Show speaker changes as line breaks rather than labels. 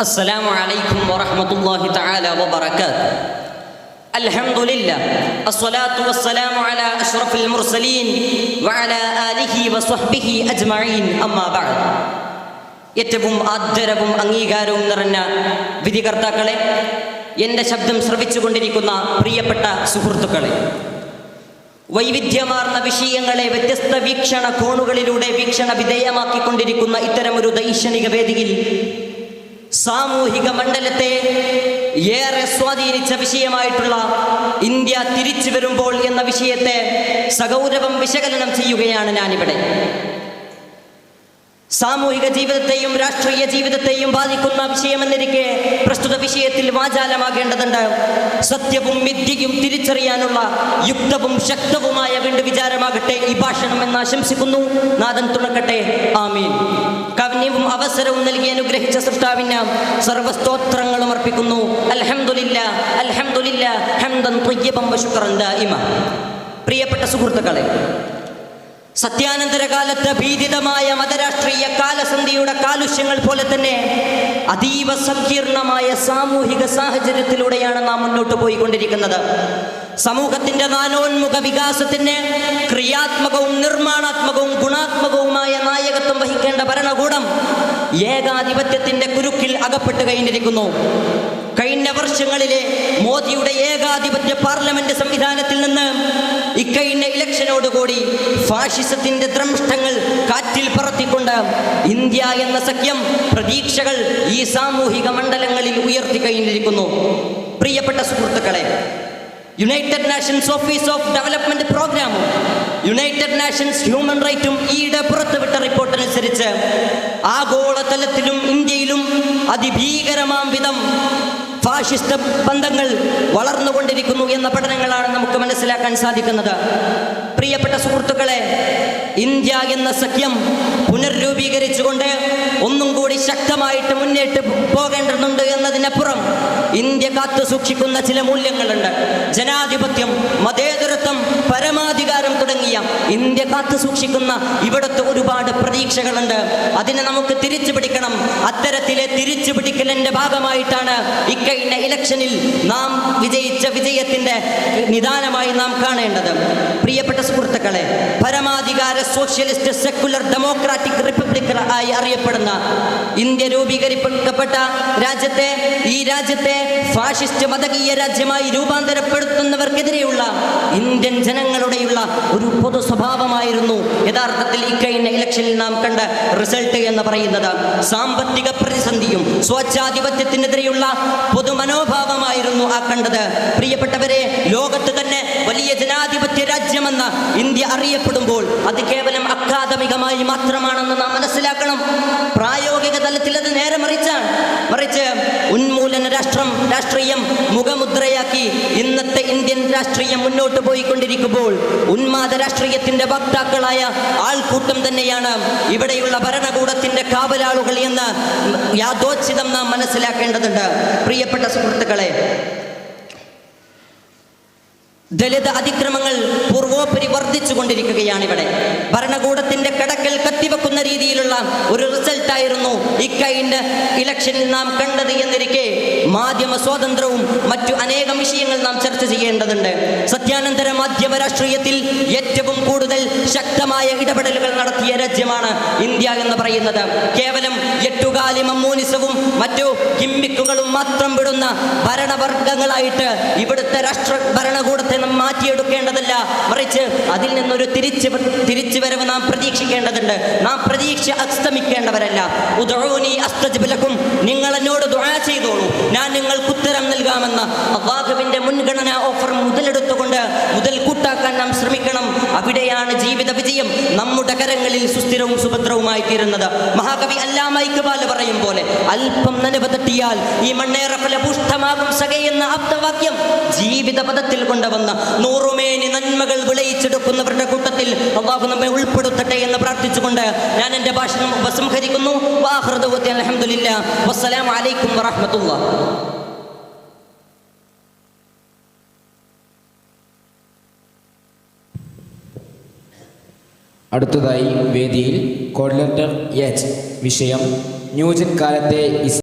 السلام عليكم ورحمة الله تعالى وبركاته الحمد لله الصلاة والسلام على أشرف المرسلين وعلى آله وصحبه أجمعين أما بعد ഏറ്റവും ആദരവും അംഗീകാരവും നിറഞ്ഞ വിധികർത്താക്കളെ എൻ്റെ ശബ്ദം ശ്രവിച്ചുകൊണ്ടിരിക്കുന്ന പ്രിയപ്പെട്ട സുഹൃത്തുക്കളെ വൈവിധ്യമാർന്ന വിഷയങ്ങളെ വ്യത്യസ്ത വീക്ഷണ കോണുകളിലൂടെ വീക്ഷണ വിധേയമാക്കിക്കൊണ്ടിരിക്കുന്ന ഇത്തരമൊരു ദൈക്ഷണിക വേദിയിൽ സാമൂഹിക മണ്ഡലത്തെ ഏറെ സ്വാധീനിച്ച വിഷയമായിട്ടുള്ള ഇന്ത്യ തിരിച്ചു വരുമ്പോൾ എന്ന വിഷയത്തെ സഗൗരവം വിശകലനം ചെയ്യുകയാണ് ഞാനിവിടെ. സാമൂഹിക ജീവിതത്തെയും രാഷ്ട്രീയ ജീവിതത്തെയും ബാധിക്കുന്ന വിഷയമെന്നിരിക്കെ പ്രസ്തുത വിഷയത്തിൽ വാചാലമാകേണ്ടതുണ്ട് സത്യവും മിഥ്യയും തിരിച്ചറിയാനുള്ള യുക്തവും ശക്തവുമായ വീണ്ടും വിചാരമാകട്ടെ ഈ ഭാഷണം എന്ന് ആശംസിക്കുന്നു. നാദൻ തുണക്കട്ടെ. ആമീൻ. കവന്യവും അവസരവും നൽകി അനുഗ്രഹിച്ച സൃഷ്ടാവിന് സർവസ്തോത്രങ്ങളും അർപ്പിക്കുന്നു. അൽഹംദുലില്ല അൽഹംദുലില്ല ഹംദൻ പ്രിയപ്പെട്ട സുഹൃത്തുക്കളെ സത്യാനന്തര കാലത്ത് ഭീതിതമായ മതരാഷ്ട്രീയ കാലസന്ധിയുടെ കാലുഷ്യങ്ങൾ പോലെ തന്നെ അതീവ സങ്കീർണമായ സാമൂഹിക സാഹചര്യത്തിലൂടെയാണ് നാം മുന്നോട്ട് പോയിക്കൊണ്ടിരിക്കുന്നത്. സമൂഹത്തിന്റെ നാനോന്മുഖ വികാസത്തിന് ക്രിയാത്മകവും നിർമ്മാണാത്മകവും ഗുണാത്മകവുമായ നായകത്വം വഹിക്കേണ്ട ഭരണകൂടം ഏകാധിപത്യത്തിന്റെ കുരുക്കിൽ അകപ്പെട്ട് കഴിഞ്ഞിരിക്കുന്നു. കഴിഞ്ഞ വർഷങ്ങളിലെ മോദിയുടെ ഏകാധിപത്യ പാർലമെന്റ് സംവിധാനത്തിൽ നിന്ന് ഇക്കഴിഞ്ഞ ഇലക്ഷനോടുകൂടി ഫാഷിസത്തിന്റെ ദ്രംഷ്ടങ്ങൾ കാറ്റിൽ പറത്തിക്കൊണ്ട് ഇന്ത്യ എന്ന സഖ്യം പ്രതീക്ഷകൾ ഈ സാമൂഹിക മണ്ഡലങ്ങളിൽ ഉയർത്തി കഴിഞ്ഞിരിക്കുന്നു. പ്രിയപ്പെട്ട സുഹൃത്തുക്കളെ united nations office of development പ്രോഗ്രാമും യുണൈറ്റഡ് നാഷൻസ് ഹ്യൂമൻ റൈറ്റും ഈയിടെ പുറത്തുവിട്ട റിപ്പോർട്ട് അനുസരിച്ച് ആഗോളതലത്തിലും ഇന്ത്യയിലും അതിഭീകരമാം വിധം ഫാഷിസ്റ്റ് ബന്ധങ്ങൾ വളർന്നുകൊണ്ടിരിക്കുന്നു എന്ന പഠനങ്ങളാണ് നമുക്ക് മനസ്സിലാക്കാൻ സാധിക്കുന്നത്. പ്രിയപ്പെട്ട സുഹൃത്തുക്കളെ ഇന്ത്യ എന്ന സഖ്യം പുനർരൂപീകരിച്ചുകൊണ്ട് ഒന്നും കൂടി ശക്തമായിട്ട് മുന്നേറ്റ് പോകേണ്ടതുണ്ട് എന്നതിനപ്പുറം ഇന്ത്യ കാത്തു സൂക്ഷിക്കുന്ന ചില മൂല്യങ്ങളുണ്ട്. ജനാധിപത്യം മതേതരത്വം പരമാധികാരം തുടങ്ങിയ ഇന്ത്യ കാത്തു സൂക്ഷിക്കുന്ന ഇവിടുത്തെ ഒരുപാട് പ്രതീക്ഷകളുണ്ട്. അതിനെ നമുക്ക് തിരിച്ചു പിടിക്കണം. അത്തരത്തിലെ തിരിച്ചു പിടിക്കലിന്റെ ഭാഗമായിട്ടാണ് ഇക്കഴിഞ്ഞ ഇലക്ഷനിൽ നാം വിജയിച്ച വിജയത്തിന്റെ നിദാനമായി നാം കാണേണ്ടത്. പ്രിയപ്പെട്ട സുഹൃത്തുക്കളെ പരമാധികാര സോഷ്യലിസ്റ്റ് സെക്കുലർ ഡെമോക്രാറ്റിക് റിപ്പബ്ലിക് ആയി അറിയപ്പെടുന്ന ഇന്ത്യ രൂപീകരിക്കപ്പെട്ട രാജ്യത്തെ ഈ രാജ്യത്തെ ഫാഷിസ്റ്റ് മതകീയ രാജ്യമായി രൂപാന്തരപ്പെടുത്തുന്നവർക്കെതിരെയുള്ള ഇന്ത്യൻ ജനങ്ങളുടെയുള്ള ഒരു പൊതു സ്വഭാവമായിരുന്നു യഥാർത്ഥത്തിൽ ഇക്കഴിഞ്ഞ ഇലക്ഷനിൽ നാം കണ്ട റിസൾട്ട് എന്ന് പറയുന്നത്. സാമ്പത്തിക പ്രതിസന്ധിയും സ്വച്ഛാധിപത്യത്തിനെതിരെയുള്ള പൊതുമനോഭാവമായിരുന്നു ആ കണ്ടത്. പ്രിയപ്പെട്ടവരെ ലോകത്ത് തന്നെ വലിയ ജനാധിപത്യ രാജ്യമെന്ന ഇന്ത്യ അറിയപ്പെടുമ്പോൾ അത് കേവലം അക്കാദമികമായി മാത്രമാണെന്ന് നാം മനസ്സിലാക്കണം. പ്രായോഗിക തലത്തിൽ അത് നേരെ മറിച്ചാണ് മറിച്ച് ഉന്മൂലന രാഷ്ട്രം രാഷ്ട്രീയം മുഖമുദ്രയാക്കി ഇന്നത്തെ ഇന്ത്യൻ രാഷ്ട്രീയം മുന്നോട്ട് പോയിക്കൊണ്ടിരിക്കുമ്പോൾ ഉന്മാദ രാഷ്ട്രീയത്തിന്റെ വക്താക്കളായ ആൾക്കൂട്ടം തന്നെയാണ് ഇവിടെയുള്ള ഭരണകൂടത്തിന്റെ കാവലാളുകൾ എന്ന് യാദോചിതം നാം മനസ്സിലാക്കേണ്ടതുണ്ട്. പ്രിയപ്പെട്ട സുഹൃത്തുക്കളെ ദളിത് അതിക്രമങ്ങൾ പൂർവോപരി വർദ്ധിച്ചു കൊണ്ടിരിക്കുകയാണ് ഇവിടെ. ഭരണകൂടത്തിന്റെ കടക്കൽ കത്തിവെക്കുന്ന രീതിയിലുള്ള ഒരു റിസൾട്ടായിരുന്നു ഇക്കഴിഞ്ഞ ഇലക്ഷനിൽ നാം കണ്ടത് എന്നിരിക്കെ മാധ്യമ സ്വാതന്ത്ര്യവും മറ്റു അനേകം വിഷയങ്ങൾ നാം ചർച്ച ചെയ്യേണ്ടതുണ്ട്. സത്യാനന്തര മാധ്യമ രാഷ്ട്രീയത്തിൽ ഏറ്റവും കൂടുതൽ ശക്തമായ ഇടപെടലുകൾ നടത്തിയ രാജ്യമാണ് ഇന്ത്യ എന്ന് പറയുന്നത്. കേവലം എട്ടുകാലി മമ്മൂനിസവും മറ്റു ഗിമ്മിക്കുകളും മാത്രം വിടുന്ന ഭരണവർഗങ്ങളായിട്ട് ഇവിടുത്തെ രാഷ്ട്ര ഭരണകൂടത്തെ നാം മാറ്റിയെടുക്കേണ്ടതല്ല. മറിച്ച് അതിൽ നിന്നൊരു തിരിച്ചു വരവ് നാം പ്രതീക്ഷിക്കേണ്ടതുണ്ട്. നാം പ്രതീക്ഷ അസ്തമിക്കേണ്ടവരല്ല. ഉദോനി അസ്തജിബലക്കും നിങ്ങൾ എന്നോട് ദുആ ചെയ്തോളൂ. ഞാൻ നിങ്ങൾക്ക് ഉത്തരം നൽകാമെന്ന അള്ളാഹുവിന്റെ മുൻഗണന ഓഫർ മുതലെടുത്തുകൊണ്ട് മുതൽ കൂട്ടാക്കാൻ നാം ശ്രമിക്കണം. അവിടെയാണ് ജീവിത വിജയം നമ്മുടെ കരങ്ങളിൽ സുസ്ഥിരവും സുഭദ്രവുമായി തീരുന്നത്. മഹാകവി അല്ലാമ പറയും പോലെ അല്പം നനവ് തട്ടിയാൽ ഈ മണ്ണേറെ ഫലപുഷ്ടമാകും സകയെന്ന ആപ്തവാക്യം ജീവിത പദത്തിൽ കൊണ്ടുവന്ന നൂറുമേനി നന്മകൾ വിളയിച്ചെടുക്കുന്നവരുടെ കൂട്ടത്തിൽ അള്ളാഹു നമ്മെ ഉൾപ്പെടുത്തട്ടെ എന്ന് പ്രാർത്ഥിച്ചുകൊണ്ട് ഞാൻ എന്റെ ഭാഷണം ഉപസംഹരിക്കുന്നു. വാഹൃദ അലഹമുല്ല വസ്സലാം അലൈക്കും വറഹമത്തുള്ള
അടുത്തതായി വേദിയിൽ കോർഡിനേറ്റർ എച്ച് വിഷയം. ന്യൂജൻ കാലത്തെ